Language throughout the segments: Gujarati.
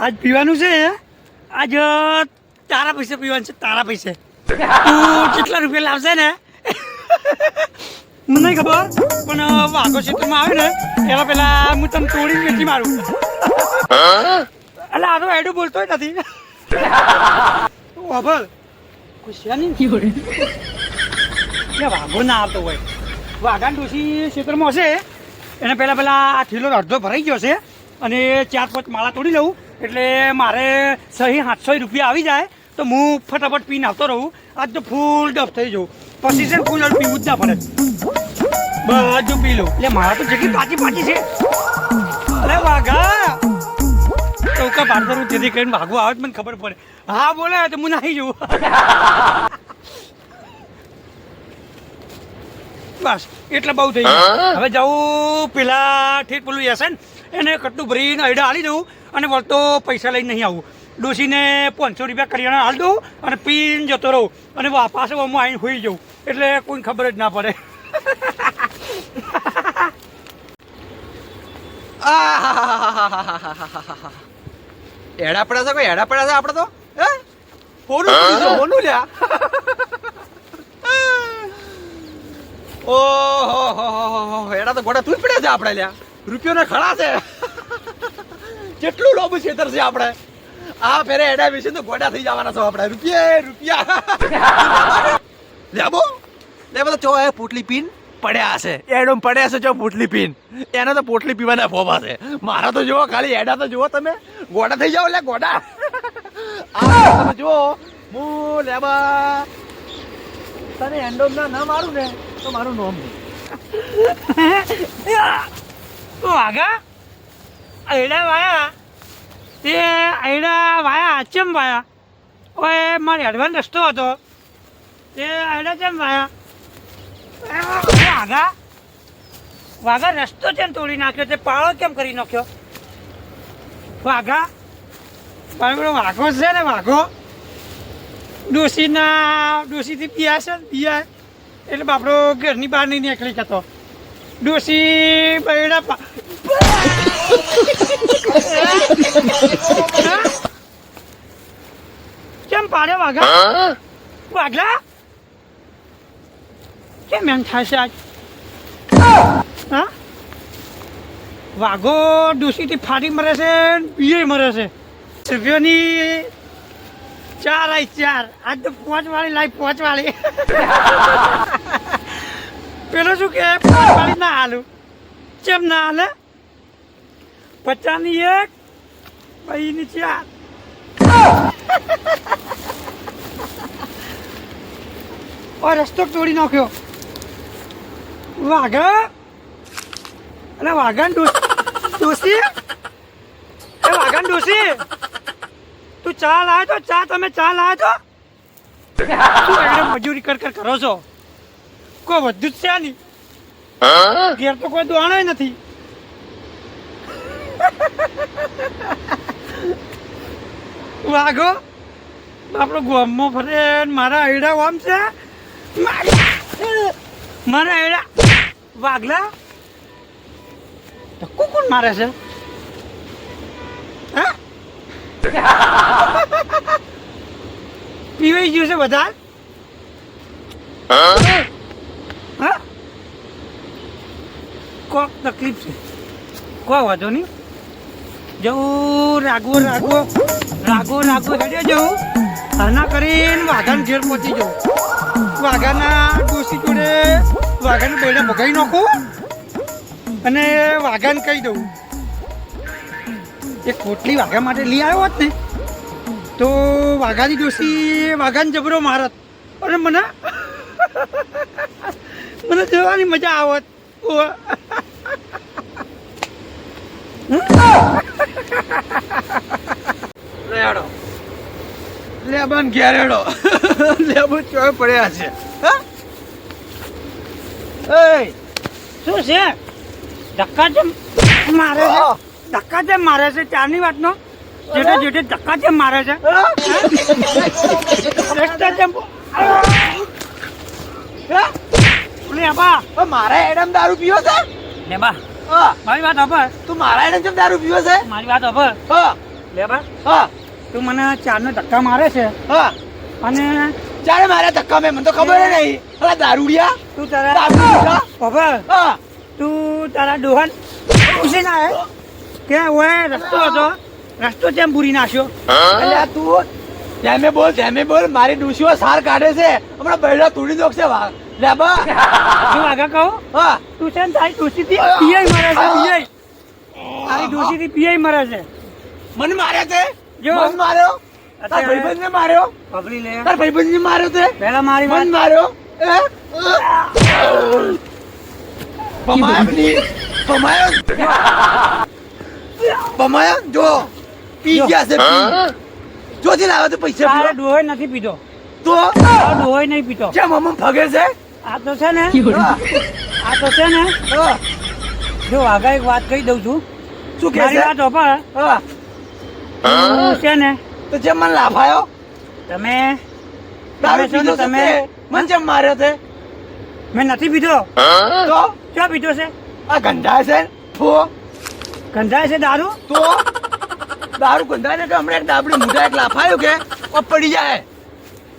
આજ પીવાનું છે આજ તારા પૈસે પીવાનું છે તારા પૈસે. તું કેટલા રૂપિયા લાવશે ને? મને ખબર પણ વાઘો ક્ષેત્રમાં આવે ને એવા પેલા હું તને તોડી વેચી મારું. એટલે આ તો એડું બોલતો નથી. તું વાભળ. ખુશિયાની વાઘો ના આવતો હોય. વાઘાન ડોસી ક્ષેત્રમાં હશે. એને પહેલાં પહેલાં આ ઠેલો અડધો ભરાઈ ગયો છે અને ચાર પાંચ માળા તોડી લઉં. એટલે મારે સહી સાતસો રૂપિયા આવી જાય તો હું ફટાફટ પીને આવતો રહું. આજ તો ફૂલ ડબ થઈ જવું. પછી છે ફૂલ પીવું જ ના પડે. બધું પી લઉં. એટલે મારા તો જેટલી પાછી પાછી છે. અરે વાઘા! ચૌકા બાર હું તેથી કરીને ભાગવું આવે મને ખબર પડે. હા, બોલે, તો હું નાહી જવું બસ એટલે બહુ થઈ ગયું. હવે જવું પેલા ઠેઠ પેલું જશે ને એને કટલું ભરીને હૈડા હાલી દઉં અને વળતો પૈસા લઈને નહીં આવું. ડોસીને પાંચસો રૂપિયા કરિયાણા હાલ દઉં અને પીને જતો રહું. અને પાછો હું આવીને હોઈ જાઉં. એટલે કોઈ ખબર જ ના પડે. એડા પડ્યા છે કોઈ એડા પડ્યા છે આપણે તો હે હોનું હોનું લ્યા ઓહો એડા તો ગોડા તું પડ્યા છે આપણે લ્યા. રૂપિયોના ખડા છે. કેટલું લોબુ છેતર છે આપણે. આ ફેરે એડા વિશે તો ગોડા થઈ જવાના છો આપણે. રૂપિયા રૂપિયા. લેબો લેબો તો ચો એ પોટલી પીન પડ્યા હશે એડો પડ્યા છે જો પોટલી પીન. એને તો પોટલી પીવાના ફોબા છે. મારા તો જુઓ, ખાલી એડા તો જુઓ તમે. ગોડા થઈ જાઓ લે, ગોડા. આ તમે જુઓ. હું લેબા તને એન્ડોમ ના ના મારું ને? તો મારું નોમ વાઘા? અયડા વાયા? તે અયડા વાયા ચેમ વાયા? ઓય, મારે એડવાન્સ રસ્તો હતો. તે અયડા ચેમ વાયા? વાઘા? વાઘા રસ્તો કેમ તોડી નાખ્યો? તે પાળો કેમ કરી નાખ્યો? વાઘા? પણ વાઘો છે ને, વાઘો? ડોસીના ડોસીથી પીયા છે પિયા. એટલે બાપડો ઘરની બહાર નહીં નીકળી જતો. ડોસી બૈડા કેમ પાડે વાઘા? વાઘલા? કેમ એમ થાય છે આજ? હા? વાઘો ડોસીથી ફાટી મરે છે બીએ મરે છે. રૂપિયોની ચાર આઈ ચાર. આજ તો પાંચ વાળી લાઈ પાંચ વાળી પેલો શું કે? પાંચ વાળી ના હાલું. કેમ ના હાલે? પચાસની એક ભાઈની ચાર. ઓ, રસ્તો તોડી નાખ્યો. વાઘા? અરે વાઘાન ડોસી? એ વાઘાન ડોસી? ચા લાવે તો ચા તમે ચા લાવે તો તું એકદમ મજૂરી કર કર કરો છો? કોઈ વધુ જ છે નહીં. ઘેર તો કોઈ દોણો નથી. વાઘો, આપણો ગોમમાં ફરે મારા આયડા આમ છે? મારી- આયડા. વાઘલા ધક્કો કોણ મારે છે? હા? પીવાઈ ગયું છે બધા? હા? કોક તકલીફ છે? કો વાંધો નહીં. જવું રાગવો રાગવો. રાગવો રાગવો હેડ્યો જવું આના કરીને વાઘાને ઘેર પહોંચી જવું વાઘાના ડોસી જોડે વાઘાને બેડા ભગાઈ નાખું અને વાઘાને કહી દઉં. એક કોટલી વાઘા માટે લઈ આવ્યો હોત ને, તો વાઘાની ડોસી વાઘાને જબરો મારત. અને મને મને જોવાની મજા આવત. લેડો લેબન ઘેરેડો લેબુ ચોય પડ્યા છે. હા? શું છે? ધક્કા જેમ મારે ધક્કા જેમ મારે છે ચારની વાતનો? જેઠે જેઠે ધક્કા જેમ મારે છે. મારે એડમ દારૂ પીવો છે? લે બા. મારી વાત સાંભળ તું મારા એડમ જેમ દારૂ પીવે છે? મારી વાત સાંભળ હા. લે બા. હા. તું મને ચારનો ધક્કા મારે છે. હા. અને ચાલે મારા ધક્કા મેં મને તો ખબર નહીં. અલા દારૂડિયા. તું તારા દારૂડિયા. ખબર તું તારા ડોહન પૂછી ના હે. કે ઓય રસ્તો હતો. રસ્તો કેમ પૂરી નાખ્યો? અલ્યા તું જેમે બોલ જેમે બોલ મારી ડૂસીઓ સાર કાઢે છે. હમણાં બૈડા તોડી દો છે વા લે બા. તું આગળ કહો? હા. તું છે ને તારી થી પીઆઈ મરે છે પીઆઈ. તારી થી પીઆઈ મરે છે. મન માર્યા તે? જો. મન માર્યો? તાર ભાઈબંધ ભાઈબંધને માર્યો? પકડી લે. તાર ભાઈબંધને માર્યો તે? પહેલા મારી મન માર્યો? પમાયો પમાયો પમાયો? જો. પી ગયા છે પી. જોથી લાવે તો પૈસા પીવા. ડોહોય નથી પીતો તો? તારો નહીં પીતો કેમ અમમ ફગે છે? આ તો છે ને આ તો છે ને જો આગળ એક વાત કહી દઉં છું. શું કે વાત હોપર હા. છે ને તો જેમ મને લાફાયો. તમે દારૂ પીધો તમે મને જેમ માર્યો તે. મેં નથી પીધો. તો? ક્યાં પીધો છે? આ ગંધા છે તો ગંધાય છે દારૂ? તો? દારૂ ગંધાય ને કે હમણાં એક ડાબડી મોઢા એક લાફાયો કે? ઓ પડી જાય.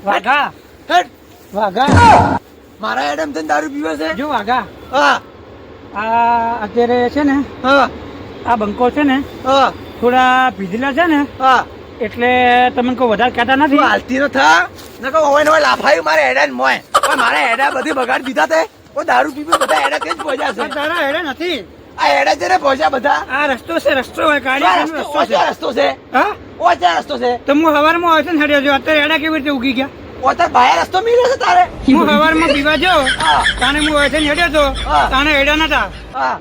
વાઘા. હેટ. વાઘા. મારા એડમ થઈને દારૂ પીવે છે. જો વાઘા. હા. આ અત્યારે છે ને હા. આ બંકો છે ને હા. થોડા પીધેલા છે ને હા. એટલે તમે કોઈ વધારે કહેતા નથી. હાલતી ન થા. નકર ઓય ને ઓય લાફાયું મારે એડા ને મોય પણ મારા હેડા બધી બગાડ દીધા તે. ઓ દારૂ પીવું બધા હેડા તે જ પણ છે તારા એડા નથી. આ એડા છે ને પહોંચ્યા બધા? આ રસ્તો છે રસ્તો હોય ગાડી રસ્તો? છે ઓછા રસ્તો છે? હા? ઓછા રસ્તો છે? તો હું હવારમાં હોય છે ને હેડ્યો છું. અત્યારે એડા કેવી રીતે ઉગી ગયા? ઓતર બાયા રસ્તો મિલે છે તારે? હું હવારમાં પીવા જો તાને હું હોય છે તો તાને હેડ્યા નતા.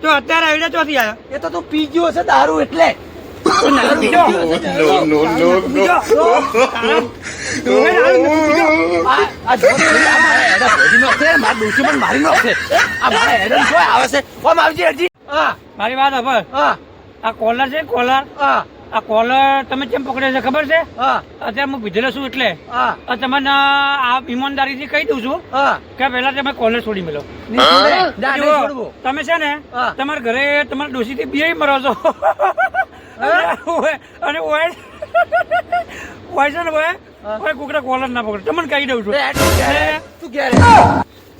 તો અત્યારે હેડ્યા ચોથી આવ્યા? એ તો તું પી ગયો છે દારૂ એટલે. no, no, મારા નાખશે. આ મારા હેડા આવે છે. ઓમ આવજે હજી. મારી વાત ખબર હા. આ કોલર છે કોલર હા. આ કોલર તમે કેમ પકડ્યો છે ખબર છે? હા. અત્યારે હું પીધેલો છું એટલે. તમને આ ઈમાનદારીથી કહી દઉં છું કે પહેલા તમે કોલર છોડી મેલો. તમે છે ને. તમારા ઘરે તમારા ડોશીથી બે મરો છો. અને ઓય- ઓય છે ને ઓય. કોકડા કોલર ના પકડે. તમને કહી દઉં છું.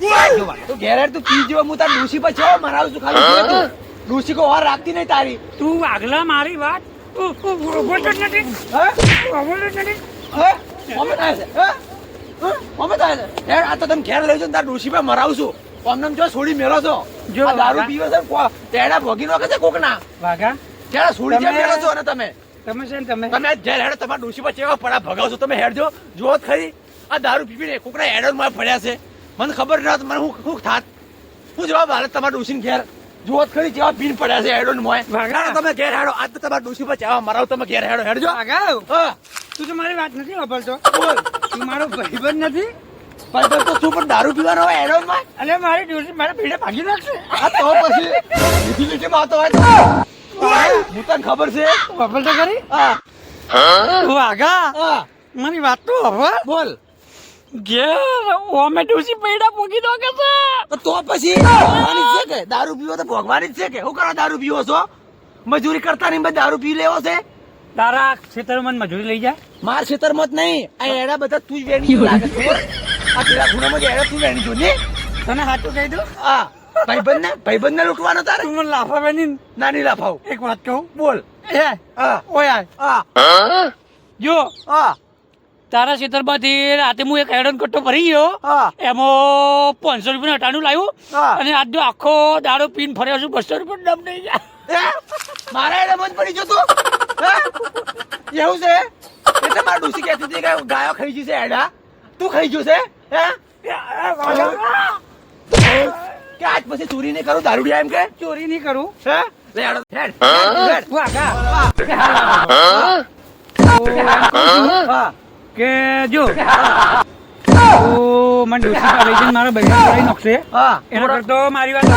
તું ઘેર તું ઘેર હેડ. તું ઘેર હેડ, તું પી જેવો હું તાર ડોશી પર છો મરાવું છું ખાલી જોઈ કો વાર રાખતી નહીં તારી. તું આગલા મારી વાત. બોલતો જ નથી. બોલતો જ નથી. મમ્મી થાય છે? હે? હે? મમ્મી થાય છે? હેડ, આ તો તમે ઘેર લઈ તાર પર મરાવું છું. જો છોડી મેલો છો. જો, દારૂ વાઘા. પીવે છે ને તેડા ભોગી નાખે છે કોકના? વાઘા ત્યારે છોડી તમે- મેલો છો ને તમે. તમે છે તમે તમે ઘેર હેડો તમારા ડોશી પર ચેવા પડા ભગાવશો તમે હેડજો. જો તો ખરી. આ દારૂ પીપીને કોકના હેડો માં પડ્યા છે. મને ખબર ના મને હું હું થાત. હું જવાબ હાલે તમારા ડોશી ઘેર. જુઓ ખરી જેવા ભીન પડ્યા છે હેડો ને મોય તમે ઘેર હેડો. આજ તો તમારા ડોશી પર જવા મરાવ તમે ઘેર હેડો. હેડજો. આગળ હા. તું તો મારી વાત નથી વાપરતો. બોલ. તું મારો ભાઈબંધ નથી. પણ તો તું પણ દારૂ પીવાનો હોય હેડો માં મોય અને મારી ડોશી મારા ભીડે ભાગી નાખશે. આ તો પછી. લીધી લીધી માં તો. હોય હું તને ખબર છે? વાપરતો ખરી? હા. હું. આગા મારી વાત તો હવે બોલ. ઘેર? ઓમે ડુસી પૈડા પોકી દો કે છે? તો પછી ભોગવાની જ છે કે? દારૂ પીવો તો ભોગવાની જ છે કે? હું કરો દારૂ પીવો છો? મજૂરી કરતા નહીં બધા દારૂ પી લેવો છે? તારા ખેતરમાં મજૂરી લઈ જાય? માર ખેતરમાં જ નહીં. આ એડા બધા તું જ વેણી લાગે છે આ પેલા ખૂણામાં જે એડા તું વેણી જો ને તને સાચું કહી દઉં? આ ભાઈબંધ ને ભાઈબંધ ને લૂંટવાનો તારે? તું મને લાફા બેની નાની લાફાવ એક વાત કહું બોલ. એ હા. ઓય હા. જો. હા. તારા ખેતરમાંથી રાતે હું એક હેડન કટ્ટો ભરી ગયો. હા. એમાં પાંચસો રૂપિયા અટાણું લાવ્યું. અને આજનો આખો દાડો પીન ફર્યો છું. બસો રૂપિયા ડબ નહીં ગયા હે? મારા એને મત પડી જતો એવું છે? એટલે મારા ડુસી કહેતી હતી કે ગાયો ખાઈ જશે એડા તું ખાઈ ગયું હે? કે આજ પછી ચોરી નહીં કરું દારૂડિયા એમ કે? ચોરી નહીં કરું. હે? લે હેડો, હેડ, હેડ, હેડ. તું કે જો. મને ડોસી લઈ જઈને મારા બહેરા કરી નાખશે. એના કરતો મારી વાત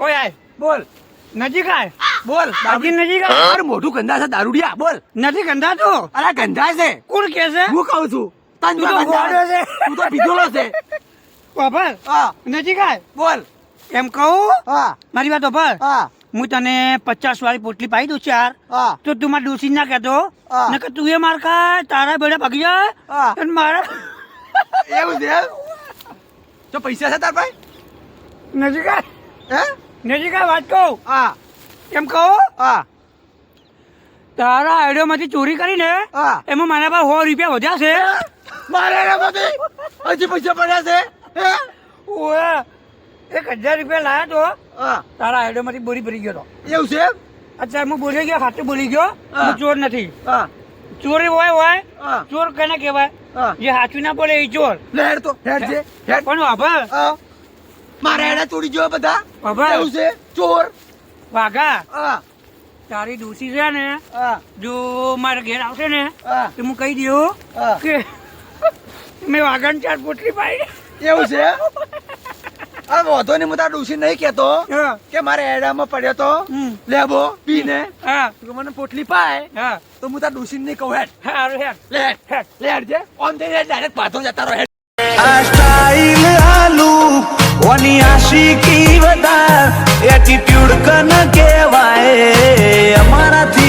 ઓય આય બોલ. નજીક આય. બોલ. બાકી નજીક આય. તારું મોઢું ગંદા છે દારૂડિયા. બોલ. નથી ગંધાતું અરે ગંદા છે. કોણ કે છે? હું કહું છું. તન તું છે. તું તો પીધેલો છે. બાપા હા. નજીક આય. બોલ. એમ કહું? હા. મારી વાત બાપા. હા. હું તને પચાસ વાળી પોટલી પાઈ દઉં ચાર. તો તું મારે ડોસી ના કહેતો. નકર તું એ માર ખાય તારા બેડે ભાગી જાય. અને મારા એવું છે તો પૈસા છે તાર ભાઈ નજીક હે? નજીક વાત કહું. હા. કેમ કહો? હા. તારા આઈડિયોમાંથી ચોરી કરીને એમાં મારા પાસે સો રૂપિયા વધ્યા છે. મારે એના બધી હજી પૈસા પડ્યા છે? ઓએ એક હજાર રૂપિયા લાયા તો. તારા માંથી બોરી ભરી ગયો તો. એવું છે અત્યારે હું બોલી ગયો હાથે બોલી ગયો હા. ચોર નથી. હા. ચોરી હોય હોય ચોર કને કહેવાય? જે સાચું ના બોલે એ ચોર. હેડ તો હેડ છે હેડ. પણ આભાર મારે એડા ચોરી ગયો બધા. આભાર એવું છે? ચોર. વાઘા? હા. તારી ડોસી છે ને હા. જો મારા ઘેર આવશે ને હા. તો હું કહી દઉં કે મેં વાઘણ ચાર પોટલી પાડી. એવું છે? અરે વધો નહીં હું ડુસી નહીં કેતો કે મારે એડામાં પડ્યો તો. લેબો પી ને મને પોટલી પાય. તો હું તાર ડુસી નહીં કહું હેડ. હેડ. હેડ. હેડ. હેડ જે. ઓન થઈ હેડ ડાયરેક્ટ પાછો જતા રહો હેડ. આ સ્ટાઈલ આલુ ઓની આશિકી વધાર એટીટ્યુડ કન કેવાય અમારાથી